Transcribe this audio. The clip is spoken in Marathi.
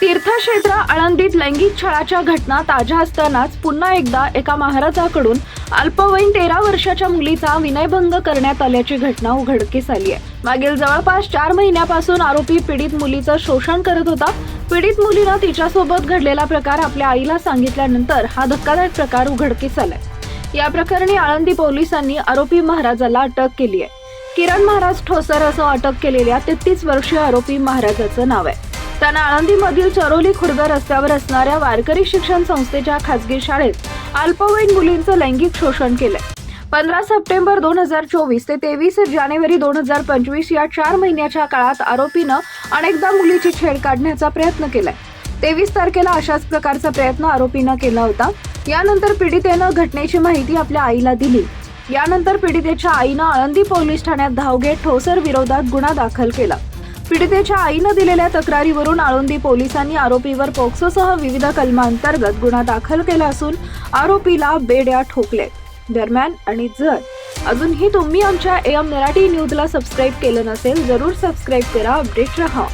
तीर्थक्षेत्र आळंदीत लैंगिक छळाच्या घटना ताज्या असतानाच पुन्हा एकदा एका महाराजाकडून अल्पवयीन तेरा वर्षाच्या मुलीचा विनयभंग करण्यात आल्याची घटना उघडकीस आली आहे. मागील जवळपास चार महिन्यापासून आरोपी पीडित मुलीचं शोषण करत होता. पीडित मुलीनं तिच्यासोबत घडलेला प्रकार आपल्या आईला सांगितल्यानंतर हा धक्कादायक प्रकार उघडकीस आलाय. या प्रकरणी आळंदी पोलिसांनी आरोपी महाराजाला अटक केली आहे. किरण महाराज ठोसर असं अटक केलेल्या तेहतीस वर्षीय आरोपी महाराजाचं नाव आहे. त्यानं आळंदीमधील चरोली खुर्द रस्त्यावर असणाऱ्या वारकरी शिक्षण संस्थेच्या खासगी शाळेत अल्पवयीन मुलींचं लैंगिक शोषण केलंय. पंधरा सप्टेंबर दोन हजार चोवीस ते तेवीस जानेवारी दोन हजार पंचवीस या चार महिन्याच्या काळात आरोपीनं अनेकदा मुलीची छेड काढण्याचा प्रयत्न केलाय. तेवीस तारखेला अशाच प्रकारचा प्रयत्न आरोपीनं केला होता. यानंतर पीडितेनं घटनेची माहिती आपल्या आईला दिली. यानंतर पीडितेच्या आईनं आळंदी पोलीस ठाण्यात धाव घेत ठोसर विरोधात गुन्हा दाखल केला. पीडितेच्या आईनं दिलेल्या तक्रारीवरून आळंदी पोलिसांनी आरोपीवर पोक्सोसह विविध कलमांतर्गत गुन्हा दाखल केला असून आरोपीला बेड्या ठोकले. दरम्यान आणि जर अजूनही तुम्ही आमच्या एम मराठी न्यूजला सबस्क्राईब केलं नसेल जरूर सबस्क्राईब करा अपडेट रहा.